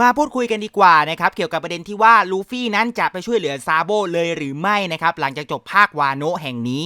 มาพูดคุยกันดีกว่านะครับเกี่ยวกับประเด็นที่ว่าลูฟี่นั้นจะไปช่วยเหลือซาโบเลยหรือไม่นะครับหลังจากจบภาควาโนะแห่งนี้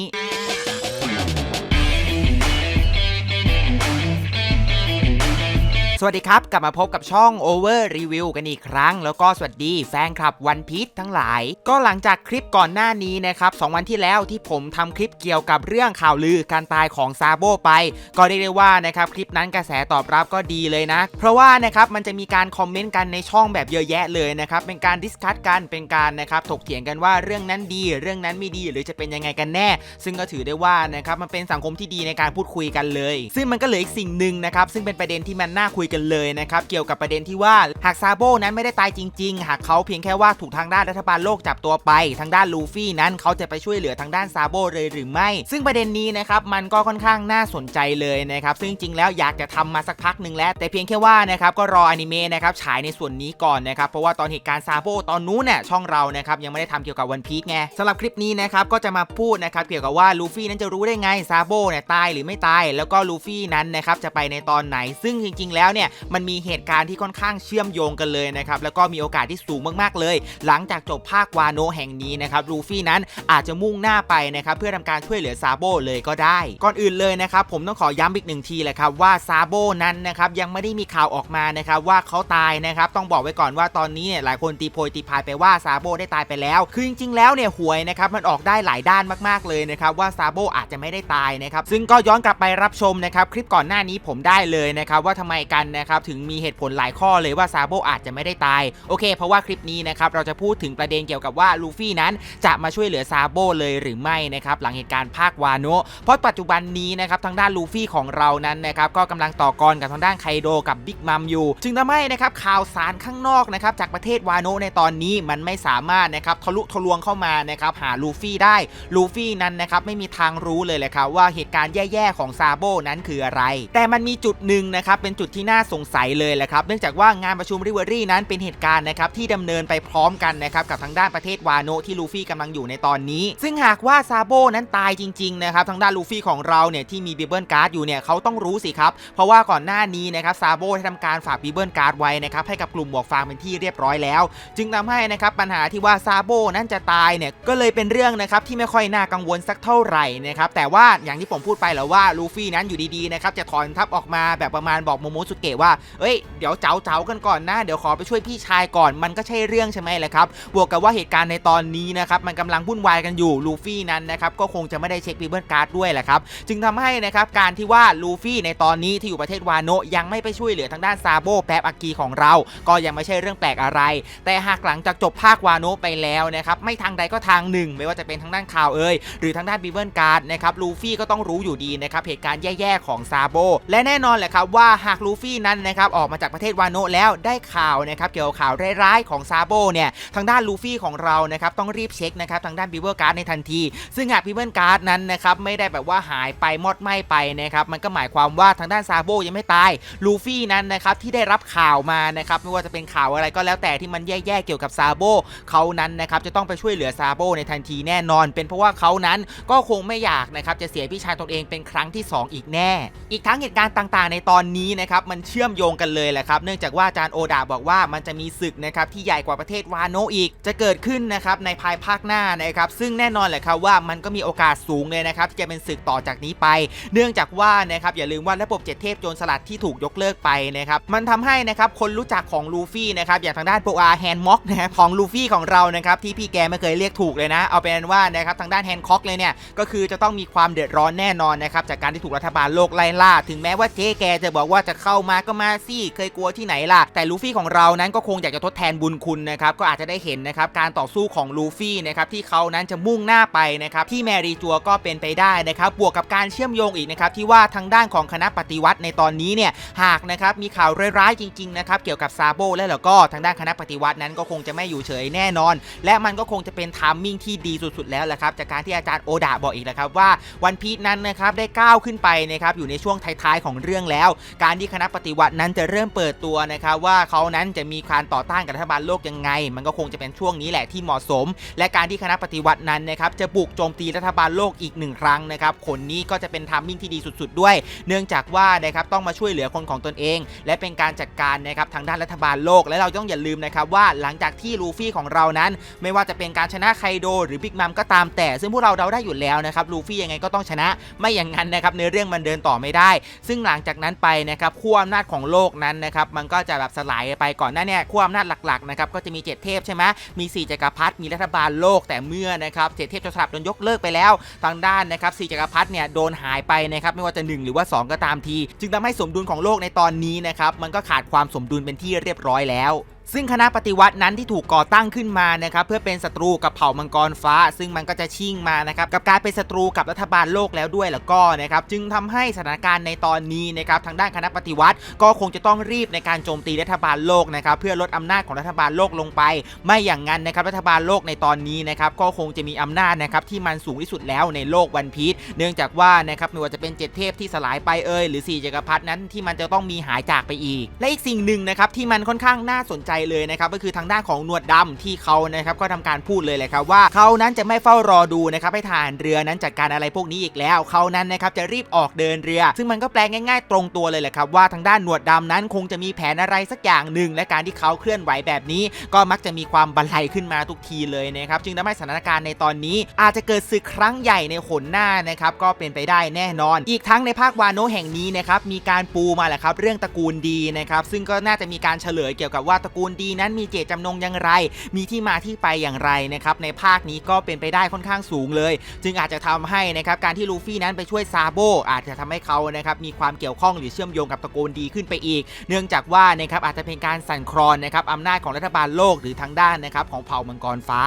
สวัสดีครับ กลับมาพบกับช่อง Over Review กันอีกครั้ง แล้วก็สวัสดีแฟนคลับวันพี e ทั้งหลาย ก็หลังจากคลิปก่อนหน้านี้นะครับสวันที่แล้วที่ผมทำคลิปเกี่ยวกับเรื่องข่าวลือการตายของซาโบไป ก็เรียกได้ว่านะครับคลิปนั้นกระแสตอบรับก็ดีเลยนะ เพราะว่านะครับมันจะมีการคอมเมนต์กันในช่องแบบเยอะแยะเลยนะครับเป็นการดิสคัตกันเป็นการนะครับถกเถียงกันว่าเรื่องนั้นดี เรื่องนั้นไม่ดีหรือจะเป็นยังไงกันแน่ ซึ่งก็ถือได้ว่านะครับมันเป็นสังคมที่ดีในการพูดคุยกันเลย ซึ่งมันก็เหลืออีกสิ่งหนึ่งนะครับซึ่งเป็นประเด็นที่มันน่าคุยกันเลยนะครับเกี่ยวกับประเด็นที่ว่าหากซาโบนั้นไม่ได้ตายจริง ๆ หากเขาเพียงแค่ว่าถูกทางด้านรัฐบาลโลกจับตัวไป ทางด้านลูฟี่นั้นเขาจะไปช่วยเหลือทางด้านซาโบเลยหรือไม่ ซึ่งประเด็นนี้นะครับมันก็ค่อนข้างน่าสนใจเลยนะครับซึ่งจริงๆแล้วอยากจะทำมาสักพักหนึ่งแล้ว แต่เพียงแค่ว่านะครับก็รออนิเมะนะครับฉายในส่วนนี้ก่อนนะครับเพราะว่าตอนเหตุการณ์ซาโบตอนนู้นเนี่ยช่องเรานะครับยังไม่ได้ทำเกี่ยวกับวันพีชไงสำหรับคลิปนี้นะครับก็จะมาพูดนะครับเกี่ยวกับว่าลูฟี่นั้นจะรู้ได้ไงซาโบเนี่ยตายหรือไม่ตาย แล้วก็ลูฟี่นั้นนะครับจะไปในตอนไหนซึ่งจริง ๆ แล้วเนี่ยมันมีเหตุการณ์ที่ค่อนข้างเชื่อมโยงกันเลยนะครับแล้วก็มีโอกาสที่สูงมากๆเลย หลังจากจบภาควาโนแห่งนี้นะครับลูฟี่นั้นอาจจะมุ่งหน้าไปนะครับเพื่อทำการช่วยเหลือซาโบเลยก็ได้ ก่อนอื่นเลยนะครับผมต้องขอย้ำอีกหนึ่งทีเลยครับว่าซาโบนั้นนะครับยังไม่ได้มีข่าวออกมานะครับว่าเขาตายนะครับต้องบอกไว้ก่อนว่าตอนนี้เนี่ยหลายคนตีโพยตีพายไปว่าซาโบได้ตายไปแล้ว คือจริงๆแล้วเนี่ยหวยนะครับมันออกได้หลายด้านมากๆเลยนะครับว่าซาโบอาจจะไม่ได้ตายนะครับซึ่งก็ย้อนกลับไปรับชมนะครับคลิปก่อนหน้านี้ผมได้เลยนะครับว่าทำไมกันนะครับถึงมีเหตุผลหลายข้อเลยว่าซาโบอาจจะไม่ได้ตาย โอเค เพราะว่าคลิปนี้นะครับเราจะพูดถึงประเด็นเกี่ยวกับว่าลูฟี่นั้นจะมาช่วยเหลือซาโบเลยหรือไม่นะครับหลังเหตุการณ์ภาควาโนะเพราะปัจจุบันนี้นะครับทางด้านลูฟี่ของเรานั้นนะครับก็กำลังต่อกรกับทางด้านไคโดกับบิ๊กมัมอยู่ จึงทำให้นะครับข่าวสารข้างนอกนะครับจากประเทศวาโนะในตอนนี้มันไม่สามารถนะครับทะลุทะลวงเข้ามานะครับหาลูฟี่ได้ลูฟี่นั้นนะครับไม่มีทางรู้เลยแหละครับว่าเหตุการณ์แย่ๆของซาโบนั้นคืออะไร แต่มันมีจุดหนึ่งนะครับเป็นจุดที่น่าสงสัยเลยแหละครับเนื่องจากว่างานประชุมริเวอรี่นั้นเป็นเหตุการณ์นะครับที่ดำเนินไปพร้อมกันนะครับกับทางด้านประเทศวาโนที่ลูฟี่กำลังอยู่ในตอนนี้ ซึ่งหากว่าซาโบนั้นตายจริงๆนะครับทางด้านลูฟี่ของเราเนี่ยที่มีบิเบิลการ์ดอยู่เนี่ยเขาต้องรู้สิครับเพราะว่าก่อนหน้านี้นะครับซาโบได้ทำการฝากบิเบิลการ์ดไว้นะครับให้กับกลุ่มบวกฟางเป็นที่เรียบร้อยแล้ว จึงทำให้นะครับปัญหาที่ว่าซาโบนั้นจะตายเนี่ยก็เลยเป็นเรื่องนะครับที่ไม่ค่อยน่ากังวลสักเท่าไหร่นะครับแต่ว่าอย่างที่ผมพูดไปแล้วว่าลูฟี่นั้นอยู่ดีๆนะครับจะถอนทัพออกมาแบบประมาณบอกโมโมสุเกะว่าเอ้ยเดี๋ยวเจ้าเจ้ากันก่อนนะ เดี๋ยวขอไปช่วยพี่ชายก่อนมันก็ใช่เรื่องใช่ไหมแหละครับบวกกับว่าเหตุการณ์ในตอนนี้นะครับมันกำลังวุ่นวายกันอยู่ลูฟี่นั้นนะครับก็คงจะไม่ได้เช็คบิเบิลการ์ดด้วยแหละครับจึงทำให้นะครับการที่ว่าลูฟี่ในตอนนี้ที่อยู่ประเทศวาโนยังไม่ไปช่วยเหลือทางด้านซาโบแป๊บอากีของเรา ก็ยังไม่ใช่เรื่องแปลกอะไร แต่หากหลังจากจบภาควาโนไปแล้วนะครับไม่ทางใดก็ทางหนึ่ง ไม่ว่าจะเป็นทางด้านข่าวเอ่ยหรือทางด้านบิเบิลการ์ดนะครับลูฟี่ก็ต้องรู้อยู่ดีนะครับเหตุการณ์แย่ๆของซาโบและแน่นอนแหละครับว่าหากลูฟี่นั้นนะครับออกมาจากประเทศวาโนแล้วได้ข่าวนะครับเกี่ยวกับข่าวร้ายๆของซาโบเนี่ยทางด้านลูฟี่ของเรานะครับต้องรีบเช็คนะครับทางด้านบิเบิลการ์ดในทันที ซึ่งหากบิเบิลการ์ดนั้นนะครับไม่ได้แบบว่าหายไปมอดไหม้ไปนะครับมันก็หมายความว่าทางด้านซาโบยังไม่ตายลูฟี่นั้นนะครับที่ได้รับข่าวมานะครับไม่ว่าจะเป็นข่าวอะไรก็แล้วแต่ที่มันแย่ๆเกี่ยวกับซาโบเขานั้นนะครับจะต้องไปช่วยเหลือซาโบในทันทีแน่นอน เป็นเพราะว่าเขานั้นก็คงไม่อยากนะครับจะเสียพี่ชายตนเองเป็นครั้งที่ 2 อีกแน่ อีกทั้งเหตุการณ์ต่างๆ ในตอนนี้นะครับมันเชื่อมโยงกันเลยแหละครับ เนื่องจากว่าอาจารย์โอดาบอกว่ามันจะมีศึกนะครับที่ใหญ่กว่าประเทศวาโนอีก จะเกิดขึ้นนะครับในภายภาคหน้านะครับ ซึ่งแน่นอนแหละครับว่ามันก็มีโอกาสสูงเลยนะครับที่จะเป็นศึกต่อจากนี้ไป เนื่องจากว่านะครับอย่าลืมว่าระบบเจ็ดเทพโจรสลัดที่ถูกยกเลิกไปนะครับมันทำให้นะครับคนรู้จักของลูฟี่นะครับอย่างทางด้านโปอาแฮนด์ม็อกนะของลูฟี่ของเรานะครับที่พี่แกไม่เคยเรียกถูกเลยนะ เอาเป็นว่านะครับทางด้านแฮนด์ค็อกเลยเนี่ยก็คือจะต้องมีความเดือดร้อนแน่นอนนะครับจากการที่ถูกรัฐบาลโลกไล่ล่า ถึงแม้ว่าเจ๊แกจะบอกว่าจะเข้ามาก็มาสิเคยกลัวที่ไหนล่ะ แต่ลูฟี่ของเรานั้นก็คงอยากจะทดแทนบุญคุณนะครับก็อาจจะได้เห็นนะครับการต่อสู้ของลูฟี่นะครับที่เขานั้นจะมุ่งหน้าไปนะครับที่แมรี่จัวก็เป็นไปได้นะครับบวกกับการเชื่อมโยงอีกนะครับที่ว่าทางด้านของคณะปฏิวัติในตอนนี้เนี่ยหากนะครับมีข่าวร้ายๆจริงๆนะครับเกี่ยวกับซาโบและแล้วก็ทางด้านคณะปฏิวัตินั้นก็คงจะไม่อยู่เฉยแน่นอน และมันก็คงจะเป็นทามมิ่งที่ดีสุดๆแล้วแหละครับจากการที่อาจารย์โอดาบอกอีกแล้วครับว่าวันพีชนั้นนะครับได้ก้าวขึ้นไปนะครับอยู่ในช่วงท้ายๆของเรื่องแล้ว การที่คณะปฏิวัตินั้นจะเริ่มเปิดตัวนะครับว่าเขานั้นจะมีการต่อต้านกับรัฐบาลโลกยังไง มันก็คงจะเป็นช่วงนี้แหละที่เหมาะสม และการที่คณะปฏิวัตินั้นนะครับจะบุกโจมตีรัฐบาลโลกอีกหนึ่งครั้งนะครับผลนี้ก็จะเป็นทามมิ่งที่ดีสุด ๆ ด้วย เนื่องจากว่านะครับต้องมาช่วยเหลือคนของตนเอง และเป็นการจัดการนะครับทางด้านรัฐบาลโลก และเราต้องอย่าลืมนะครับว่าหลังจากที่ลูฟี่ของเรานั้น ไม่ว่าจะเป็นการชนะไคโด หรือบิ๊กมัมก็ตามแต่ ซึ่งพวกเราเดาได้อยู่แล้วนะครับลูฟี่ยังไงก็ต้องชนะ ไม่อย่างนั้นนะครับในเรื่องมันเดินต่อไม่ได้ ซึ่งหลังจากนั้นไปนะครับขั้วอำนาจของโลกนั้นนะครับมันก็จะแบบสลายไปก่อนหน้าเนี่ยขั้วอำนาจหลักๆนะครับก็จะมีเจ็ดเทพใช่ไหมมีสี่จักรพรรดิมีรัฐบาลโลกแต่เมื่อนะครับเจ็ดเทพจะสลับโดนยกเลิกไปแล้วทางด้านนะครับสี่จักรพรรดิเนี่ยโดนหายไปนะครับไม่ว่าจะ 1 หรือว่า 2 ก็ตามที จึงทำให้สมดุลของโลกในตอนนี้นะครับมันก็ขาดความสมดุลเป็นที่เรียบร้อยแล้ว ซึ่งคณะปฏิวัตินั้นที่ถูกก่อตั้งขึ้นมานะครับเพื่อเป็นศัตรูกับเผ่ามังกรฟ้า ซึ่งมันก็จะชิ่งมานะครับกับการเป็นศัตรูกับรัฐบาลโลกแล้วด้วยแล้วก็นะครับจึงทำให้สถานการณ์ในตอนนี้นะครับทางด้านคณะปฏิวัติก็คงจะต้องรีบในการโจมตีรัฐบาลโลกนะครับเพื่อลดอำนาจของรัฐบาลโลกลงไป ไม่อย่างนั้นนะครับรัฐบาลโลกในตอนนี้นะครับก็คงจะมีอำนาจนะครับที่มันสูงที่สุดแล้วในโลกวันพีชเนื่องจากว่านะครับไม่ว่าจะเป็นเจ็ดเทพที่สลายไปเอ่ยหรือสี่จักรพรรดินั้นที่มันจะต้องมีหายจากไปอีก และอีกสิ่งหนึ่งนะครับที่มันค่อนข้างน่าสนใจเลยนะครับก็คือทางด้านของหนวดดำที่เขานะครับก็ทำการพูดเลยเลยครับว่าเขานั้นจะไม่เฝ้ารอดูนะครับให้ทหารเรือนั้นจัดการอะไรพวกนี้อีกแล้วเขานั้นนะครับจะรีบออกเดินเรือ ซึ่งมันก็แปลง่ายๆ ตรงตัวเลยแหละครับว่าทางด้านหนวดดำนั้นคงจะมีแผนอะไรสักอย่างหนึ่งและการที่เขาเคลื่อนไหวแบบนี้ ก็มักจะมีความบันไลขึ้นมาทุกทีเลยนะครับจึงทำให้สถานการณ์ในตอนนี้ อาจจะเกิดศึกครั้งใหญ่ในหนหน้านะครับก็เป็นไปได้แน่นอน อีกทั้งในภาควาโนแห่งนี้นะครับมีการปูมาแหละครับเรื่องตระกูลดีนะครับซึ่งก็น่าจะมีการเฉลยเกี่ยวกับว่าตระกูลดีนั้นมีเจตจำนงอย่างไร มีที่มาที่ไปอย่างไรนะครับในภาคนี้ก็เป็นไปได้ค่อนข้างสูงเลย จึงอาจจะทำให้นะครับการที่ลูฟี่นั้นไปช่วยซาโบอาจจะทำให้เขานะครับมีความเกี่ยวข้องหรือเชื่อมโยงกับตระกูลดีขึ้นไปอีก เนื่องจากว่านะครับอาจจะเป็นการสั่นคลอนนะครับอำนาจของรัฐบาลโลกหรือทางด้านนะครับของเผ่ามังกรฟ้า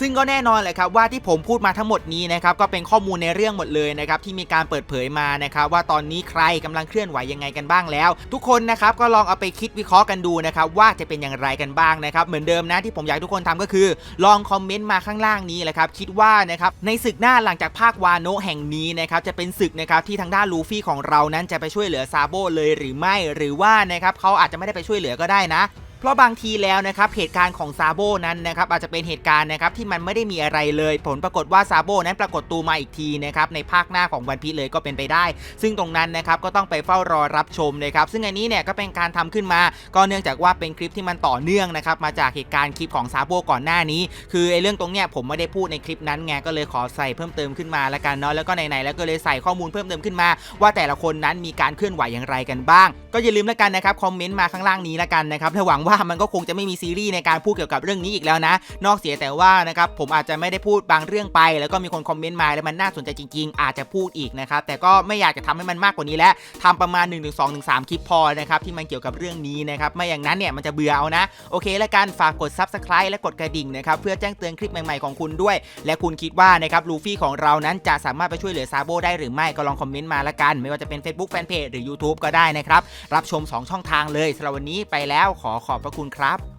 ซึ่งก็แน่นอนแหละครับว่าที่ผมพูดมาทั้งหมดนี้นะครับก็เป็นข้อมูลในเรื่องหมดเลยนะครับที่มีการเปิดเผยมานะครับว่าตอนนี้ใครกำลังเคลื่อนไหวยังไงกันบ้างแล้ว ทุกคนนะครับก็ลองเอาไปคิดวิเคราะห์กันดูนะครับว่าจะเป็นอย่างไรกันบ้างนะครับเหมือนเดิมนะที่ผมอยากทุกคนทำก็คือ ลองคอมเมนต์มาข้างล่างนี้แหละครับคิดว่านะครับในศึกหน้าหลังจากภาควาโนะแห่งนี้นะครับจะเป็นศึกนะครับที่ทางด้านลูฟี่ของเรานั้นจะไปช่วยเหลือซาโบเลยหรือไม่ หรือว่านะครับเขาอาจจะไม่ได้ไปช่วยเหลือก็ได้นะ เพราะบางทีแล้วนะครับเหตุการณ์ของซาโบนั้นนะครับอาจจะเป็นเหตุการณ์นะครับที่มันไม่ได้มีอะไรเลย ผลปรากฏว่าซาโบนั้นปรากฏตัวมาอีกทีนะครับในภาคหน้าของวันพีเลยก็เป็นไปได้ ซึ่งตรงนั้นนะครับก็ต้องไปเฝ้ารอรับชมนะครับซึ่งอันนี้เนี่ยก็เป็นการทำขึ้นมา ก็เนื่องจากว่าเป็นคลิปที่มันต่อเนื่องนะครับมาจากเหตุการณ์คลิปของซาโบก่อนหน้านี้ คือไอ้เรื่องตรงเนี้ยผมไม่ได้พูดในคลิปนั้นไงก็เลยขอใส่เพิ่มเติมขึ้นมาแล้วกันเนาะแล้วก็ไหนๆแล้วก็เลยใส่ข้อมูลเพิ่มเติมขึ้นมา ว่าแต่ละคนนั้นมีการเคลื่อนไหวอย่างไรกันบ้าง ก็อย่าลืมล้วกันนะครับคอมเมนต์มาข้างล่างนี้ล้วกันนะครับถ้าหวังว่ามันก็คงจะไม่มีซีรีส์ในการพูดเกี่ยวกับเรื่องนี้อีกแล้วนะ นอกเสียแต่ว่านะครับผมอาจจะไม่ได้พูดบางเรื่องไป แล้วก็มีคนคอมเมนต์มาแล้วมันน่าสนใจจริง ๆ อาจจะพูดอีกนะครับแต่ก็ไม่อยากจะทำให้มันมากกว่านี้แล้วทำประมาณ 1 2 1 3 คลิปพอนะครับที่มันเกี่ยวกับเรื่องนี้นะครับไม่อย่างนั้นเนี่ยมันจะเบื่อเอานะโอเคแล้วกันฝากกด Subscribe และกดกระดิ่งนะครับเพื่อแจ้งเตือนคลิปใหม่ๆของคุณด้วย และคุณคิดว่านะครับลูฟี่ของเรานั้นจะสามารถไปช่วยเหลือซาโบได้หรือไม่ก็ลองคอมเมนต์มาละกัน ไม่ว่าจะเป็น Facebook Fanpage หรือ YouTube ก็ได้นะครับรับชม 2 ช่องทางเลยสำหรับวันนี้ไปแล้วขอขอบพระคุณครับ